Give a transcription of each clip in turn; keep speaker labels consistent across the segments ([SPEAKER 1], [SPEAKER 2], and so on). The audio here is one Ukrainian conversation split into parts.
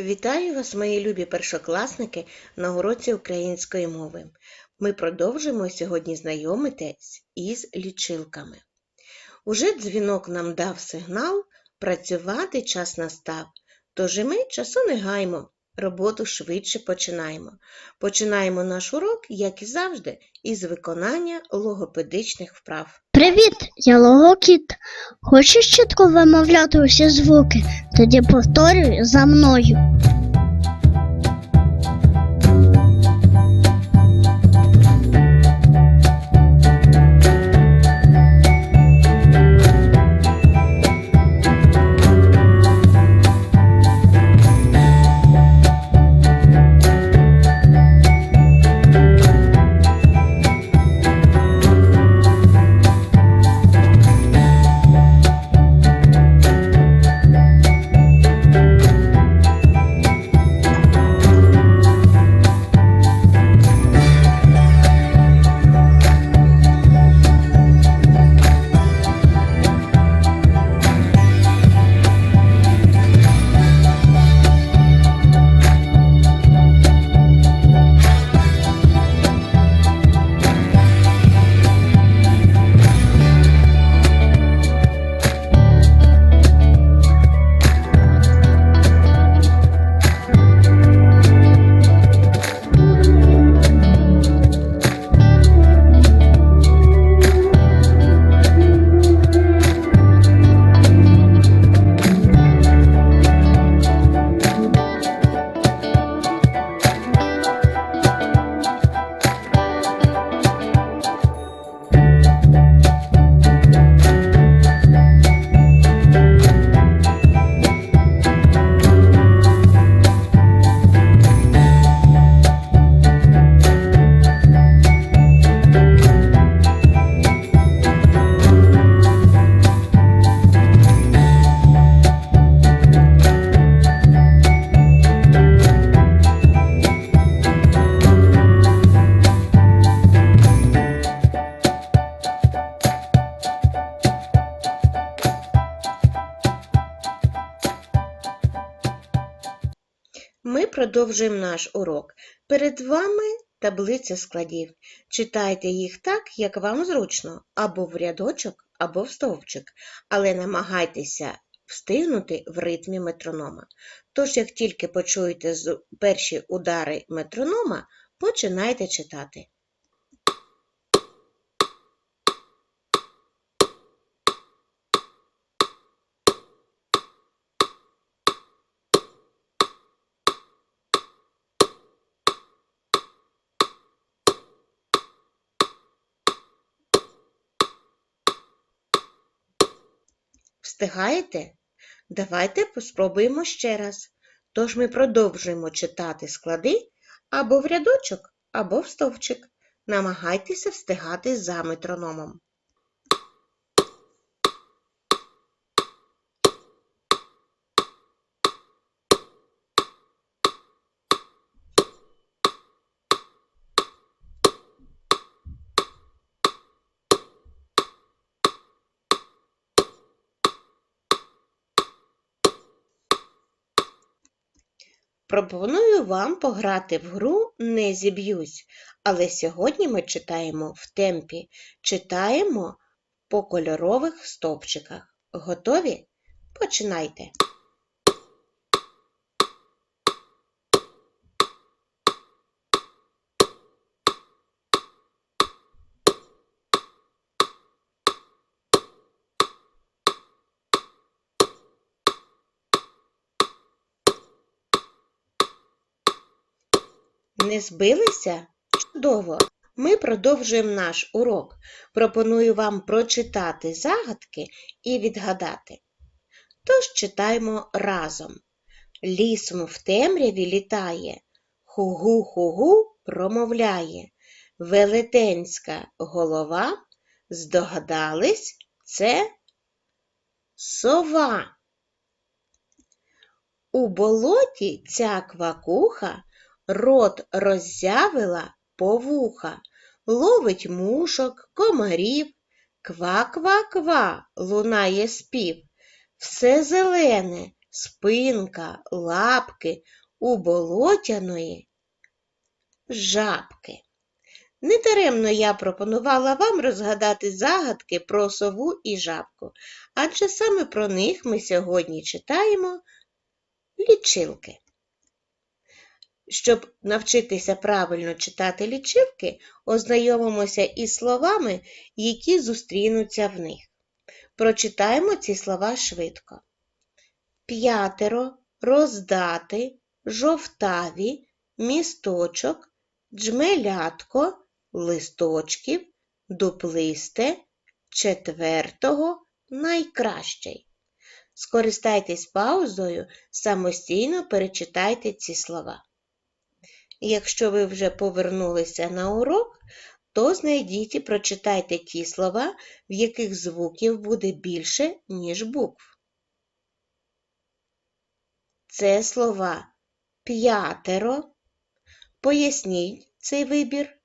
[SPEAKER 1] Вітаю вас, мої любі першокласники, на уроці української мови. Ми продовжимо сьогодні знайомитись із лічилками. Уже дзвінок нам дав сигнал, працювати час настав. Тож і ми часу не гаймо, роботу швидше починаємо. Починаємо наш урок, як і завжди, із виконання логопедичних вправ.
[SPEAKER 2] Привіт, я Логокіт. Хочеш чітко вимовляти усі звуки? Тоді повторюй за мною.
[SPEAKER 1] Продовжуємо наш урок. Перед вами таблиця складів. Читайте їх так, як вам зручно, або в рядочок, або в стовпчик, але намагайтеся встигнути в ритмі метронома. Тож, як тільки почуєте перші удари метронома, починайте читати. Встигаєте? Давайте поспробуємо ще раз. Тож ми продовжуємо читати склади або в рядочок, або в стовпчик. Намагайтеся встигати за метрономом. Пропоную вам пограти в гру Не зіб'юсь, але сьогодні ми читаємо в темпі, читаємо по кольорових стовпчиках. Готові? Починайте. Не збилися? Чудово! Ми продовжуємо наш урок. Пропоную вам прочитати загадки і відгадати. Тож читаємо разом. Лісом в темряві літає, хугу-хугу промовляє. Велетенська голова, здогадались, це сова. У болоті ця квакуха рот роззявила повуха, ловить мушок, комарів, ква-ква-ква лунає спів. Все зелене, спинка, лапки у болотяної жабки. Недаремно я пропонувала вам розгадати загадки про сову і жабку, адже саме про них ми сьогодні читаємо лічилки. Щоб навчитися правильно читати лічилки, ознайомимося із словами, які зустрінуться в них. Прочитаємо ці слова швидко. П'ятеро, роздати, жовтаві, місточок, джмелятко, листочків, дуплисте, четвертого, найкращий. Скористайтесь паузою, самостійно перечитайте ці слова. Якщо ви вже повернулися на урок, то знайдіть і прочитайте ті слова, в яких звуків буде більше, ніж букв. Це слова п'ятеро. Поясніть цей вибір.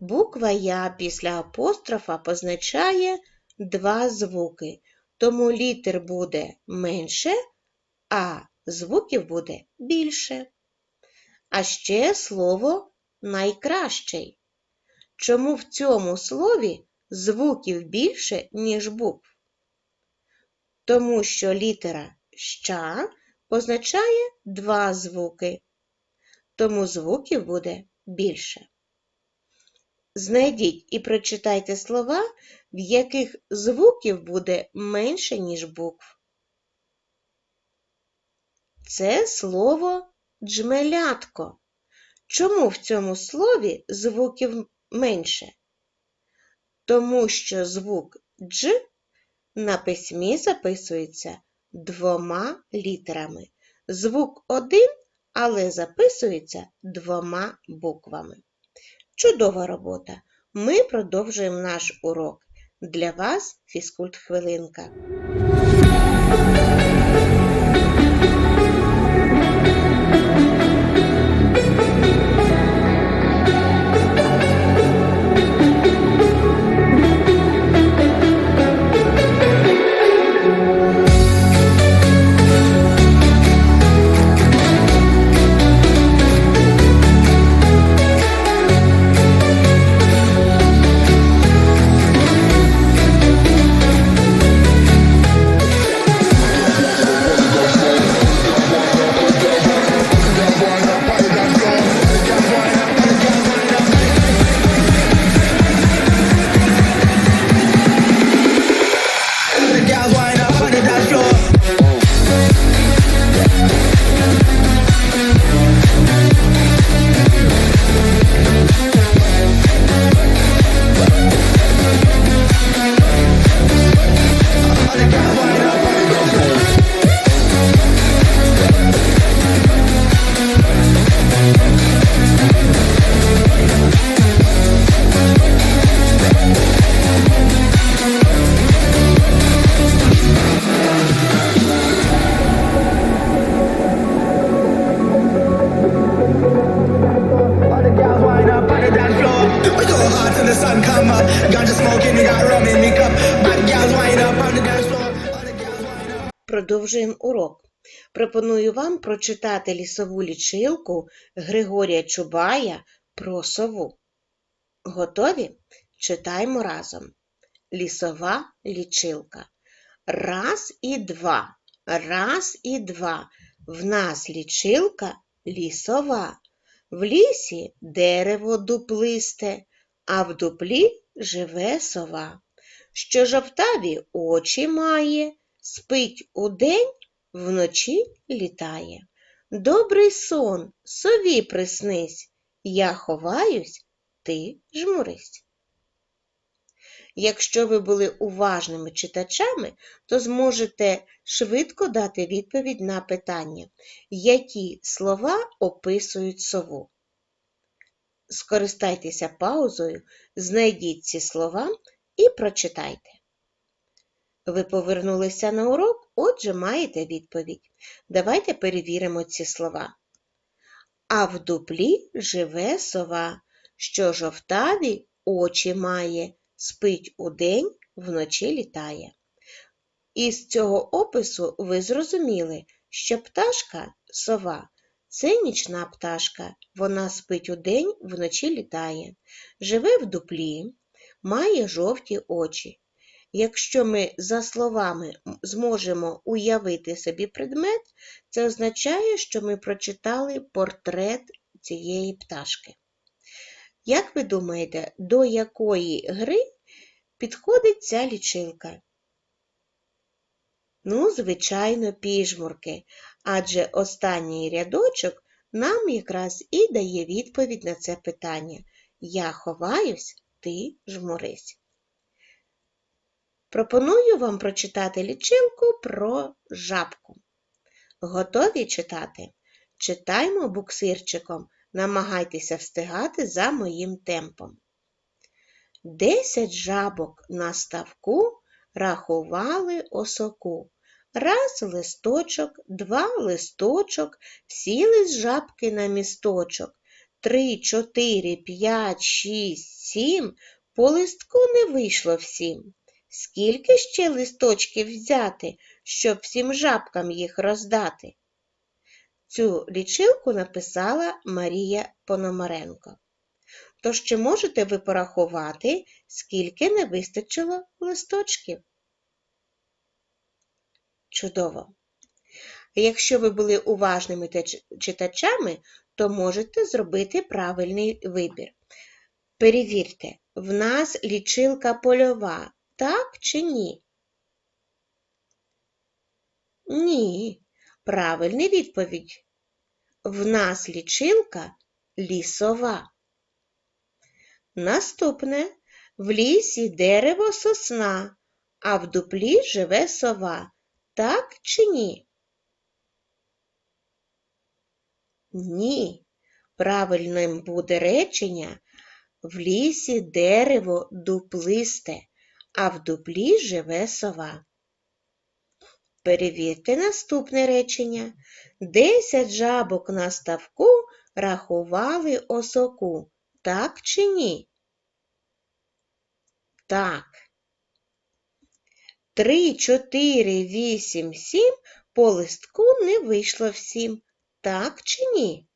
[SPEAKER 1] Буква Я після апострофа позначає два звуки, тому літер буде менше, а звуків буде більше. А ще слово найкращий. Чому в цьому слові звуків більше, ніж букв? Тому що літера ща позначає два звуки, тому звуків буде більше. Знайдіть і прочитайте слова, в яких звуків буде менше, ніж букв. Це слово джмелятко. Чому в цьому слові звуків менше? Тому що звук дж на письмі записується двома літерами. Звук один, але записується двома буквами. Чудова робота! Ми продовжуємо наш урок. Для вас фізкульт хвилинка. Продовжуємо урок. Пропоную вам прочитати лісову лічилку Григорія Чубая про сову. Готові? Читаємо разом. Лісова лічилка. Раз і два. Раз і два. В нас лічилка лісова. В лісі дерево дуплисте, а в дуплі живе сова. Що жовтаві очі має, спить удень, вночі літає. Добрий сон, сові приснись, я ховаюсь, ти жмурись. Якщо ви були уважними читачами, то зможете швидко дати відповідь на питання, які слова описують сову. Скористайтеся паузою, знайдіть ці слова і прочитайте. Ви повернулися на урок, отже, маєте відповідь. Давайте перевіримо ці слова. А в дуплі живе сова, що жовтаві очі має, спить удень, вночі літає. Із цього опису ви зрозуміли, що пташка сова це нічна пташка. Вона спить удень, вночі літає, живе в дуплі, має жовті очі. Якщо ми за словами зможемо уявити собі предмет, це означає, що ми прочитали портрет цієї пташки. Як ви думаєте, до якої гри підходить ця лічилка? Ну, звичайно, піжмурки, адже останній рядочок нам якраз і дає відповідь на це питання. Я ховаюсь, ти жмурись. Пропоную вам прочитати лічилку про жабку. Готові читати? Читаймо буксирчиком, намагайтеся встигати за моїм темпом. Десять жабок на ставку рахували осоку. Раз листочок, два листочок, сіли з жабки на місточок. Три, чотири, п'ять, шість, сім. По листку не вийшло всім. Скільки ще листочків взяти, щоб всім жабкам їх роздати? Цю лічилку написала Марія Пономаренко. Тож чи можете ви порахувати, скільки не вистачило листочків? Чудово! Якщо ви були уважними читачами, то можете зробити правильний вибір. Перевірте, в нас лічилка польова, так чи ні? Ні. Правильна відповідь. В нас лічилка лісова. Наступне. В лісі дерево сосна, а в дуплі живе сова. Так чи ні? Ні. Правильним буде речення в лісі дерево дуплисте, а в дуплі живе сова. Перевірте наступне речення. Десять жабок на ставку рахували осоку. Так чи ні? Так. Три, чотири, вісім, сім по листку не вийшло всім. Так чи ні?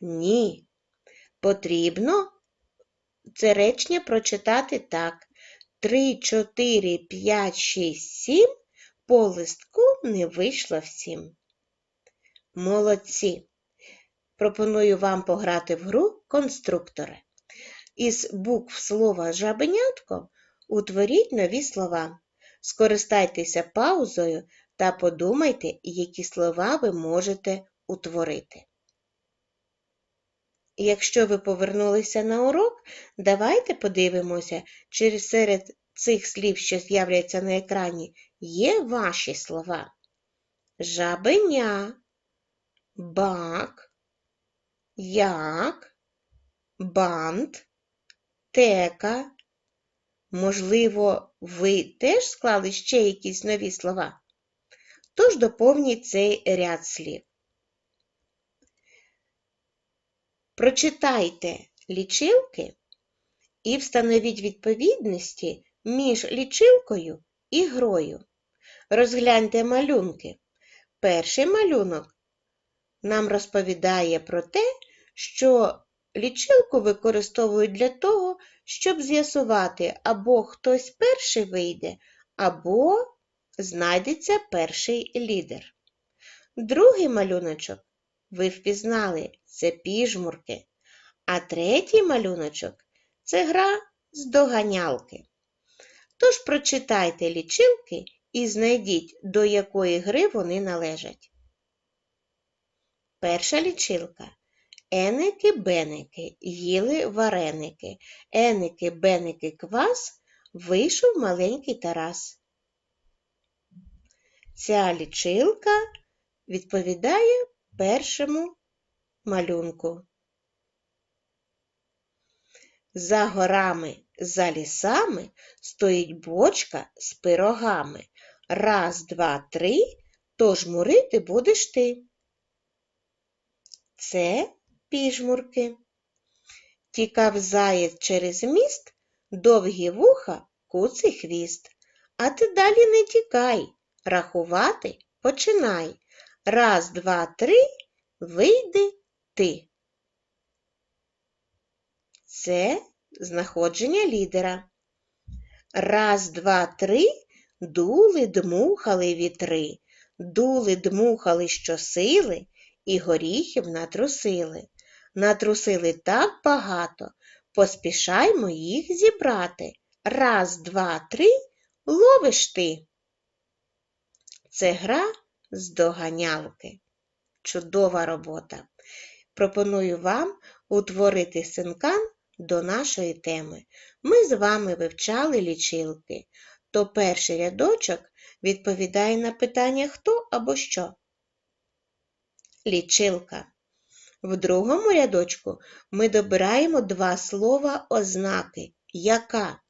[SPEAKER 1] Ні. Потрібно це речення прочитати так. 3, 4, 5, 6, 7 по листку не вийшло всім. Молодці! Пропоную вам пограти в гру конструктори. Із букв слова жабенятко утворіть нові слова. Скористайтеся паузою та подумайте, які слова ви можете утворити. Якщо ви повернулися на урок, давайте подивимося, чи серед цих слів, що з'являться на екрані, є ваші слова. Жабеня, бак, як, бант, тека. Можливо, ви теж склали ще якісь нові слова? Тож доповніть цей ряд слів. Прочитайте лічилки і встановіть відповідності між лічилкою і грою. Розгляньте малюнки. Перший малюнок нам розповідає про те, що лічилку використовують для того, щоб з'ясувати, або хтось перший вийде, або знайдеться перший лідер. Другий малюночок ви впізнали це піжмурки, а третій малюночок це гра з доганялки. Тож прочитайте лічилки і знайдіть, до якої гри вони належать. Перша лічилка. Еники-беники їли вареники. Еники-беники квас вийшов маленький Тарас. Ця лічилка відповідає першому малюнку. За горами, за лісами стоїть бочка з пирогами. Раз, два, три, тож мурити будеш ти. Це піжмурки. Тікав заєць через міст, довгі вуха, куций хвіст. А ти далі не тікай. Рахувати починай. Раз, два, три, вийди ти. Це знаходження лідера. Раз, два, три, дули, дмухали вітри, дули, дмухали щосили, і горіхів натрусили. Натрусили так багато, поспішаймо їх зібрати. Раз, два, три, ловиш ти. Це гра з доганялки. Чудова робота. Пропоную вам утворити синкан до нашої теми. Ми з вами вивчали лічилки, то перший рядочок відповідає на питання хто або що. Лічилка. В другому рядочку ми добираємо два слова ознаки. Яка?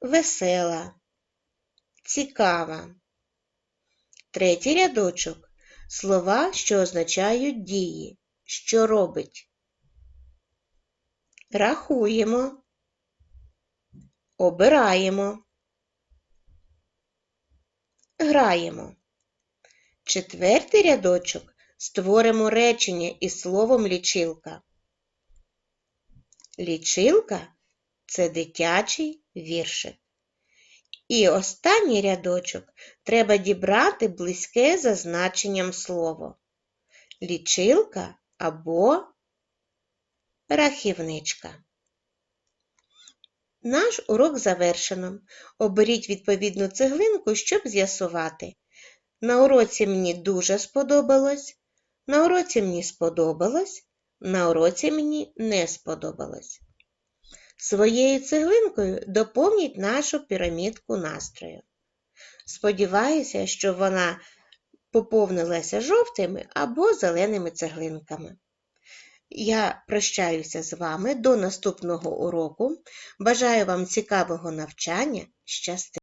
[SPEAKER 1] Весела. Цікава. Третій рядочок. Слова, що означають дії. Що робить? Рахуємо. Обираємо. Граємо. Четвертий рядочок створимо речення із словом лічилка. Лічилка це дитячий віршик. І останній рядочок треба дібрати близьке за значенням слово. Лічилка або рахівничка. Наш урок завершено. Оберіть відповідну цеглинку, щоб з'ясувати. На уроці мені дуже сподобалось, на уроці мені сподобалось, на уроці мені не сподобалось. Своєю цеглинкою доповніть нашу пірамідку настрою. Сподіваюся, що вона поповнилася жовтими або зеленими цеглинками. Я прощаюся з вами до наступного уроку. Бажаю вам цікавого навчання. Щасти!